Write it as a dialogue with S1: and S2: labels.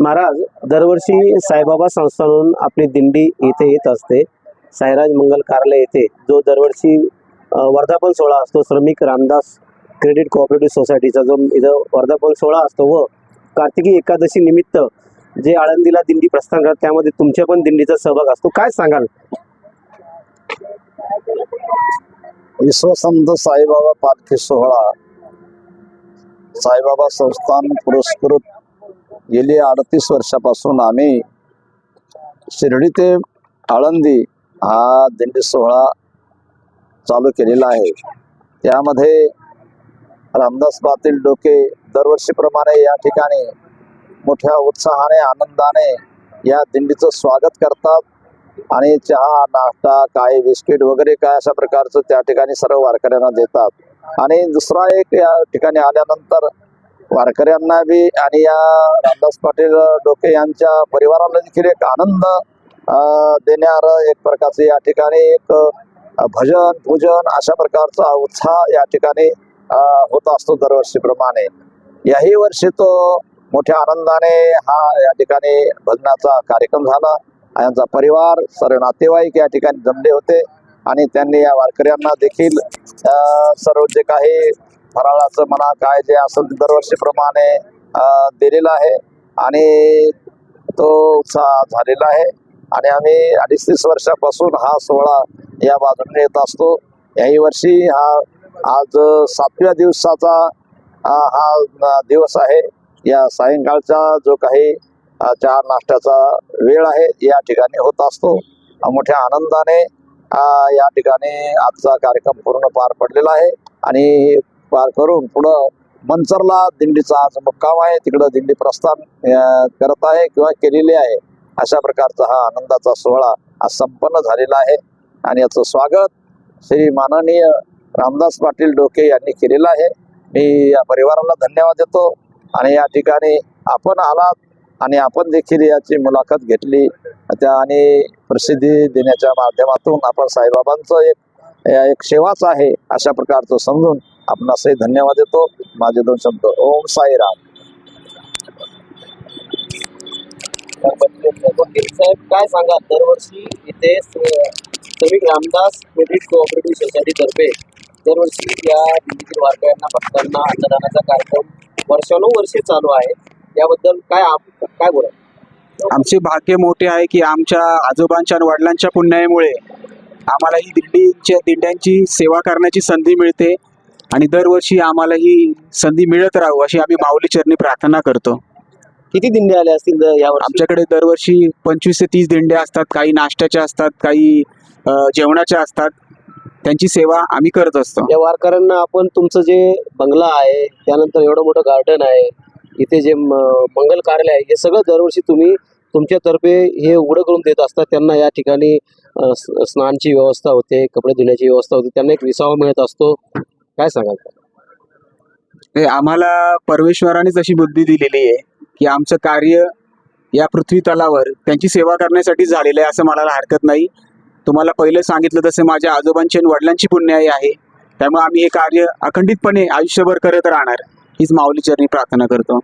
S1: महाराज दरवर्षी साईबाबा संस्थानून आपली दिंडी इथे येत असते. साईराज मंगल कार्यालय येथे जो दरवर्षी वर्धापन सोहळा असतो. श्रमिक रामदास क्रेडिट कोऑपरेटिव्ह सोसायटीचा जो इथं वर्धापन सोहळा असतो व कार्तिकी एकादशी निमित्त जे आळंदीला दिंडी प्रस्थान करतात त्यामध्ये तुमच्या पण दिंडीचा सहभाग असतो. काय सांगाल?
S2: विश्वसंत साईबाबा पालखी सोहळा साईबाबा संस्थान पुरस्कृत गेली अडतीस वर्षापासून आम्ही शिर्डी ते आळंदी हा दिंडी सोहळा चालू केलेला आहे. त्यामध्ये रामदास पाटील डोके दरवर्षीप्रमाणे या ठिकाणी मोठ्या उत्साहाने आनंदाने या दिंडीचं स्वागत करतात. आणि चहा नाश्ता काही बिस्किट वगैरे काय अशा प्रकारचं त्या ठिकाणी सर्व वारकऱ्यांना देतात. आणि दुसरा एक या ठिकाणी आल्यानंतर वारकऱ्यांना बी आणि या रामदास पाटील डोके यांच्या परिवाराला देखील एक आनंद अं, एक प्रकारचं या ठिकाणी एक भजन पूजन अशा प्रकारचा उत्साह या ठिकाणी होत असतो दरवर्षीप्रमाणे. याही वर्षी तो मोठ्या आनंदाने हा या ठिकाणी भजनाचा कार्यक्रम झाला. यांचा परिवार सर्व नातेवाईक या ठिकाणी जमले होते आणि त्यांनी या वारकऱ्यांना देखील अं, सर्व जे काही फराळाचं म्हणा काय जे असेल दरवर्षीप्रमाणे दिलेलं आहे. आणि तो उत्साह झालेला आहे. आणि आम्ही अडीच तीस वर्षापासून हा सोहळा या बाजूने येत असतो. याही वर्षी हा आज सातव्या दिवसाचा हा दिवस आहे. या सायंकाळचा जो काही चहा नाश्त्याचा वेळ आहे या ठिकाणी होत असतो. मोठ्या आनंदाने या ठिकाणी आजचा कार्यक्रम पूर्ण पार पडलेला आहे. आणि पार करून पुढं मंचरला दिंडीचा आज मुक्काम आहे. तिकडं दिंडी प्रस्थान करत आहे किंवा केलेली आहे. अशा प्रकारचा हा आनंदाचा सोहळा आज संपन्न झालेला आहे. आणि याचं स्वागत श्री माननीय रामदास पाटील डोके यांनी केलेलं आहे. मी या परिवाराला धन्यवाद देतो. आणि या ठिकाणी आपण आलात आणि आपण देखील याची मुलाखत घेतली. त्या आणि प्रसिद्धी देण्याच्या माध्यमातून आपण साईबाबांचं एक या एक सेवाच आहे अशा प्रकारचं समजून आपणासही धन्यवाद देतो. माझे दोन शब्द. ओम साईराम.
S1: साहेब काय सांगा? दरवर्षी इथे श्रमिक रामदास क्रेडिट कोऑपरेटिव्ह सोसायटी तर्फे दरवर्षी या दिल्लीतील वारकऱ्यांना भक्तांना अन्नदानाचा कार्यक्रम वर्षानुवर्षे चालू आहे. याबद्दल काय आप काय बोला
S3: आमचे भाग्य मोठे आहे की आमच्या आजोबांच्या आणि वडिलांच्या पुण्यामुळे आम्हाला ही दिंडीच्या दिंड्यांची सेवा करण्याची संधी मिळते. आणि दरवर्षी आम्हाला ही संधी मिळत राहू अशी आम्ही माऊली चरणी प्रार्थना करतो.
S1: किती दिंडे आले असतील यावर्षी
S3: आमच्याकडे दरवर्षी पंचवीस ते तीस दिंड्या असतात काही नाश्त्याच्या असतात काही जेवणाच्या असतात. त्यांची सेवा आम्ही करत असतो.
S1: या वारकऱ्यांना आपण तुमचं जे बंगला आहे त्यानंतर एवढं मोठं गार्डन आहे इथे जे मंगल कार्यालय आहे हे सगळं दरवर्षी तुम्ही तुमच्यातर्फे हे उघडं करून देत असतात त्यांना या ठिकाणी स्नानची व्यवस्था होते कपडे धुण्याची व्यवस्था होते त्यांना एक विसावा मिळत असतो. काय सांगाल?
S3: नाही आम्हाला परमेश्वरानेच अशी बुद्धी दिलेली आहे की आमचं कार्य या पृथ्वी तलावर त्यांची सेवा करण्यासाठी झालेलं आहे असं म्हणायला हरकत नाही. तुम्हाला पहिलं सांगितलं तसं माझ्या आजोबांची आणि वडिलांची पुण्याई आहे. त्यामुळे आम्ही हे कार्य अखंडितपणे आयुष्यभर करत राहणार. हीच माऊली चरणी प्रार्थना करतो.